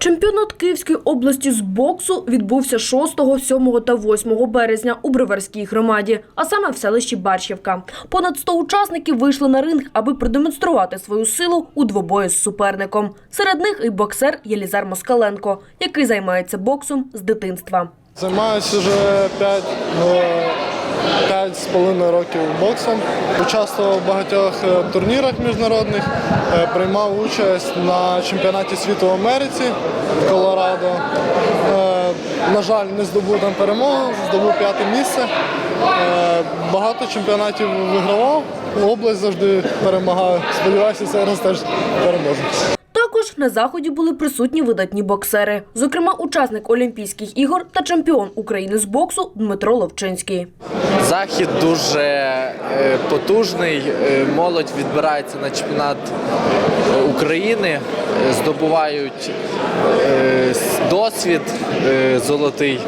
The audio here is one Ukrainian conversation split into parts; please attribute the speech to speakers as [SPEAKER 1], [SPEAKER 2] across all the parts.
[SPEAKER 1] Чемпіонат Київської області з боксу відбувся 6, 7 та 8 березня у Броварській громаді, а саме в селищі Барщівка. Понад 100 учасників вийшли на ринг, аби продемонструвати свою силу у двобої з суперником. Серед них і боксер Єлізар Москаленко, який займається боксом з дитинства.
[SPEAKER 2] Займаюся вже 5, п'ять з половиною років боксом. Участвував в багатьох е, турнірах міжнародних, е, приймав участь на чемпіонаті світу в Америці в Колорадо. Е, На жаль, не здобув там перемогу, здобув п'яте місце. Багато чемпіонатів вигравав, область завжди перемагаю. Сподіваюся, цей раз теж переможу.
[SPEAKER 1] Також на заході були присутні видатні боксери, зокрема учасник Олімпійських ігор та чемпіон України з боксу Дмитро Ловчинський.
[SPEAKER 3] Захід дуже е, потужний. Е, Молодь відбирається на чемпіонат е, України, здобувають досвід золотий,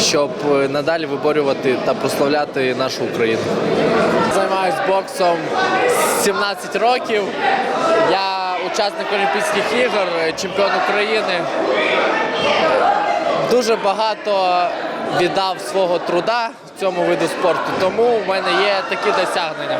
[SPEAKER 3] щоб надалі виборювати та прославляти нашу Україну. Займаюся боксом 17 років. Я учасник Олімпійських ігор, е, чемпіон України дуже багато віддав свого труда цьому виду спорту, тому в мене є такі досягнення.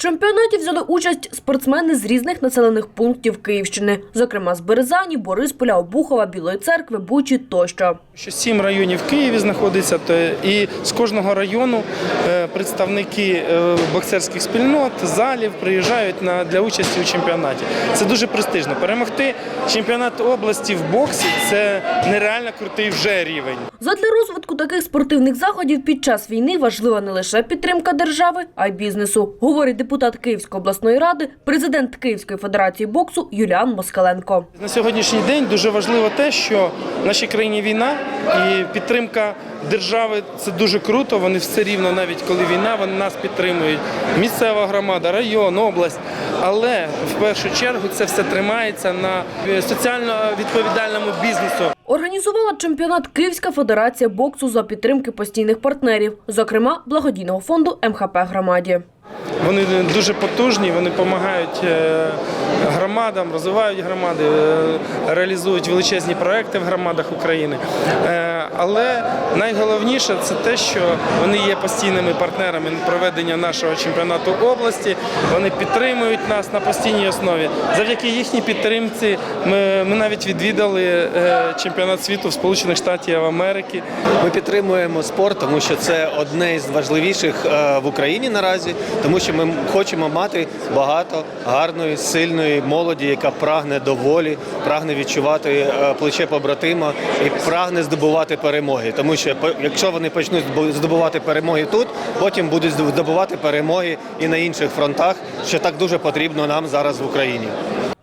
[SPEAKER 1] Чемпіонаті взяли участь спортсмени з різних населених пунктів Київщини, зокрема з Березані, Борисполя, Обухова, Білої церкви, Бучі тощо.
[SPEAKER 4] Що сім районів в Києві знаходиться, то і з кожного району е, представники е, боксерських спільнот, залів приїжджають на для участі у чемпіонаті. Це дуже престижно. Перемогти чемпіонат області в боксі це нереально крутий вже рівень.
[SPEAKER 1] Задля розвитку таких спортивних заходів під час війни важлива не лише підтримка держави, а й бізнесу, говорить депутат Київської обласної ради, президент Київської федерації боксу Юліан Москаленко.
[SPEAKER 4] На сьогоднішній день дуже важливо те, що в нашій країні війна і підтримка держави це дуже круто. Вони все рівно, навіть коли війна, вони нас підтримують. Місцева громада, район, область. Але в першу чергу це все тримається на соціально відповідальному бізнесу.
[SPEAKER 1] Організувала чемпіонат Київська федерація боксу за підтримки постійних партнерів, зокрема благодійного фонду МХП громаді.
[SPEAKER 4] Вони дуже потужні, вони допомагають е, громадам, розвивають громади, е, реалізують величезні проекти в громадах України. Але найголовніше це те, що вони є постійними партнерами проведення нашого чемпіонату області. Вони підтримують нас на постійній основі. Завдяки їхній підтримці ми, ми навіть відвідали е, чемпіонат світу в Сполучених Штатів Америки.
[SPEAKER 5] Ми підтримуємо спорт, тому що це одне із важливіших е, в Україні наразі, тому що ми хочемо мати багато гарної, сильної молоді, яка прагне до волі, прагне відчувати е, плече побратима і прагне здобувати перемоги. Тому що якщо вони почнуть здобувати перемоги тут, потім будуть здобувати перемоги і на інших фронтах, що так дуже потрібно нам зараз в Україні.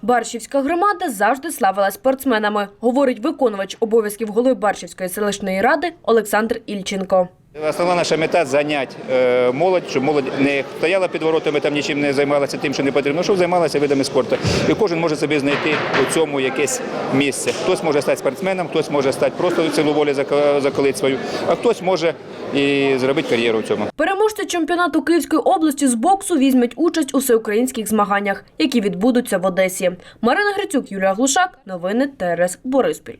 [SPEAKER 1] Баршівська громада завжди славила спортсменами, говорить виконувач обов'язків голови Баршівської селищної ради Олександр Ільченко.
[SPEAKER 6] Основна наша мета занять е, молодь, щоб молодь не стояла під воротами, там нічим не займалася тим, що не потрібно, щоб займалася видами спорту. І кожен може собі знайти у цьому якесь місце. Хтось може стати спортсменом, хтось може стати просто силу волі зако- закалити свою, а хтось може і зробити кар'єру в цьому.
[SPEAKER 1] Переможці чемпіонату Київської області з боксу візьмуть участь у всеукраїнських змаганнях, які відбудуться в Одесі. Марина Грицюк, Юлія Глушак. Новини ТРС Бориспіль.